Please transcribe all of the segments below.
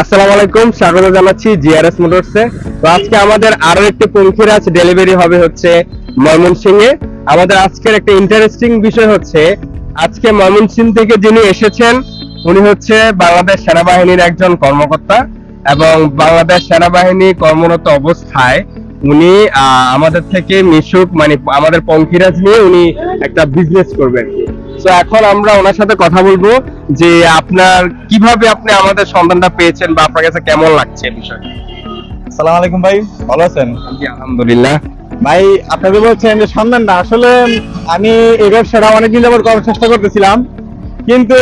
আসসালামু আলাইকুম, স্বাগত জানাচ্ছি জিআরএস মোটরসে। তো আজকে আমাদের আরও একটি ডেলিভারি হবে হচ্ছে আমাদের আজকের একটা ইন্টারেস্টিং বিষয় হচ্ছে, আজকে ময়মনসিংহ থেকে যিনি এসেছেন, উনি হচ্ছে বাংলাদেশ সেনাবাহিনীর একজন কর্মকর্তা এবং বাংলাদেশ সেনাবাহিনী কর্মরত অবস্থায় উনি আমাদের থেকে মিশুক মানে আমাদের পঙ্খিরাজ নিয়ে উনি একটা বিজনেস করবেন। তো এখন আমরা ওনার সাথে কথা বলব। যে আপনার কীভাবে আপনি আমাদের সন্ধানটা পেয়েছেন বা আপনার কাছে কেমন লাগছে বিষয়টা সালাম আলাইকুম ভাই ভালো আছেন? জি, আলহামদুলিল্লাহ। ভাই আপনাকে বলছেন যে সন্ধান না আসলে আমি এই ব্যবসাটা অনেকদিন যাবত করার চেষ্টা করতেছিলাম কিন্তু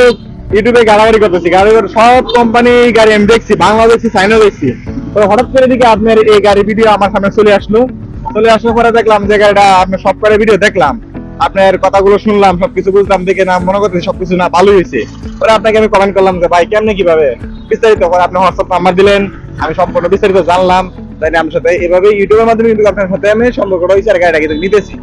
ইউটিউবে গাড়াগাড়ি করতেছি গাড়ি সব কোম্পানি গাড়ি আমি দেখছি বাংলা দেখছি চাইনা দেখছি। তো হঠাৎ করে দিকে আপনার এই গাড়ি ভিডিও আমার সামনে চলে আসলো। চলে আসার পরে দেখলাম যে গাড়িটা আপনার সব করে ভিডিও দেখলাম। আপনার কথাগুলো শুনলাম সবকিছু বুঝলাম দেখে না মনে করতেছি সবকিছু না ভালোই হয়েছে। পরে আপনাকে আমি কমেন্ট করলাম যে ভাই কেমনে কীভাবে? বিস্তারিত করে আপনি হোয়াটসঅ্যাপ নাম্বার দিলেন আমি সম্পূর্ণ বিস্তারিত জানলাম। তাই আমার সাথে এভাবে ইউটিউবের মাধ্যমে কিন্তু আপনার সাথে আমি সম্পর্কটা হয়েছে আর গাড়িটা কিন্তু নিতেছি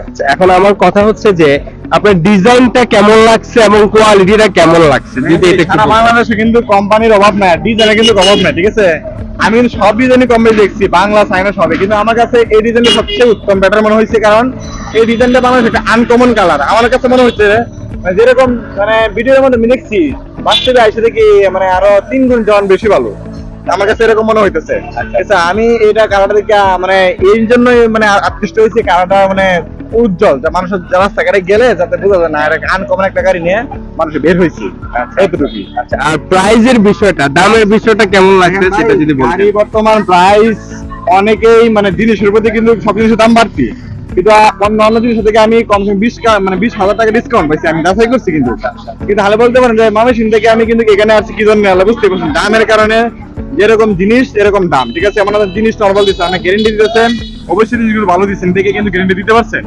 আচ্ছা, এখন আমার কথা হচ্ছে যে আপনার ডিজাইনটা কেমন লাগছে এবং কোয়ালিটিটা কেমন লাগছে? যদি এটা একটু। বাংলাদেশে কিন্তু কোম্পানির অভাব নাই ডিজাইনের কিন্তু অভাব নাই ঠিক আছে? আমি সব ডিজাইনই কোম্পানি দেখছি বাংলা চাইনা সবে কিন্তু আমার কাছে এই ডিজাইনটা সবচেয়ে উত্তম বেটার মনে হয়েছে কারণ এই ডিজাইনটা বাংলাদেশ একটা আনকমন কালার আমার কাছে মনে হচ্ছে মানে যেরকম মানে ভিডিওর মধ্যে আমি দেখছি বাস্তবে আইসে দেখি মানে আরও তিন গুণ জন বেশি ভালো। আমার কাছে এরকম মনে হইতেছে। আচ্ছা। আমি এটা কালারটা দেখে মানে এই জন্যই মানে আকৃষ্ট হয়েছে। কালারটা মানে উজ্জ্বল। যা মানুষের রাস্তাঘাটে গেলে যাতে বোঝা যায় না এটা আনকমন একটা গাড়ি নিয়ে মানুষ বের হয়েছে। এতটুকুই। আচ্ছা। আর প্রাইজের বিষয়টা দামের বিষয়টা কেমন লাগছে সেটা যদি বলতেন? বর্তমান প্রাইস অনেকেই মানে জিনিসের প্রতি কিন্তু সব জিনিসের দাম বাড়তি। কিন্তু অন্য অন্য জিনিসের থেকে আমি কম সম বিশ মানে বিশ হাজার টাকা ডিসকাউন্ট পাইছি, আমি করছি কিন্তু। কিন্তু হালে বলতে পারেন যে থেকে আমি কিন্তু এখানে আসছি কি জন্য বুঝতে পারছেন? দামের কারণে যেরকম জিনিস, এরকম দাম। ঠিক আছে আমার জিনিস নর্মাল দিচ্ছে গ্যারেন্টি দিতেছেন। অবশ্যই জিনিসগুলো ভালো দিচ্ছেন দেখে কিন্তু গ্যারেন্টি দিতে পারছেন।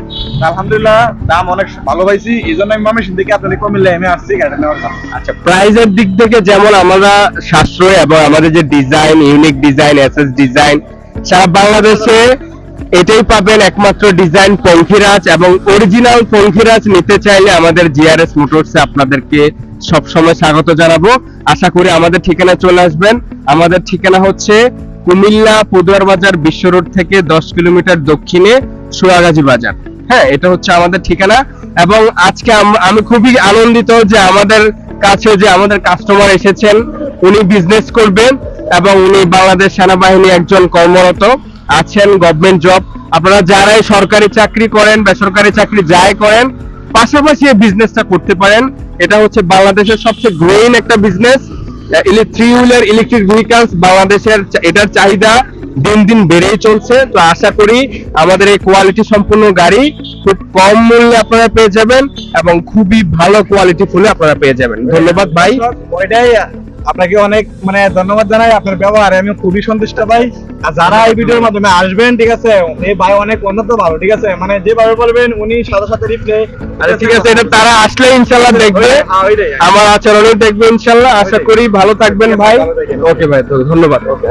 আলহামদুলিল্লাহ, দাম অনেক ভালো পাইছি, এই জন্য আমি মামেশিন থেকে আপনাদের আমি আসছি, গাড়িটা নেওয়ার আচ্ছা প্রাইজের দিক থেকে যেমন আমরা সাশ্রয় এবং আমাদের যে design unique design SS design সারা বাংলাদেশে এটাই পাবেন একমাত্র ডিজাইন পঙ্খিরাজ এবং অরিজিনাল পঙ্খিরাজ নিতে চাইলে আমাদের জিআরএস মোটরসে আপনাদেরকে সব সময় স্বাগত জানাব। আশা করি আমাদের ঠিকানা চলে আসবেন। আমাদের ঠিকানা হচ্ছে কুমিল্লা পদুয়ার বাজার বিশ্ব রোড থেকে দশ কিলোমিটার দক্ষিণে সুরাগাজী বাজার। হ্যাঁ এটা হচ্ছে আমাদের ঠিকানা এবং আজকে আমি খুবই আনন্দিত যে আমাদের কাছে যে আমাদের কাস্টমার এসেছেন, উনি বিজনেস করবেন এবং উনি বাংলাদেশ সেনাবাহিনী একজন কর্মরত। আছেন গভর্নমেন্ট জব আপনারা যারাই সরকারি চাকরি করেন, বেসরকারি চাকরি যাই করেন, পাশাপাশি এই বিজনেসটা করতে পারেন। এটা হচ্ছে বাংলাদেশের সবচেয়ে গ্রোইং একটা business three wheeler electric vehicles বাংলাদেশের এটার চাহিদা দিন দিন বেড়েই চলছে। তো আশা করি আমাদের এই কোয়ালিটি সম্পূর্ণ গাড়ি খুব কম মূল্যে আপনারা পেয়ে যাবেন এবং খুবই ভালো কোয়ালিটি ফুলে আপনারা পেয়ে যাবেন। ধন্যবাদ ভাই। আপনাকে অনেক মানে ধন্যবাদ জানাই আপনার ব্যবহারে আমি খুবই সন্তুষ্ট ভাই। আর যারা এই ভিডিওর মাধ্যমে আসবেন ঠিক আছে এই ভাই অনেক উন্নত ভালো ঠিক আছে? মানে যে যেভাবে বলবেন উনি সাথে সাথে রিপ্লে আরে ঠিক আছে এটা তারা আসলে ইনশাল্লাহ দেখবে। আমার আচরণও দেখবে ইনশাল্লাহ। আশা করি ভালো থাকবেন ভাই। ওকে ভাই তো ধন্যবাদ। ওকে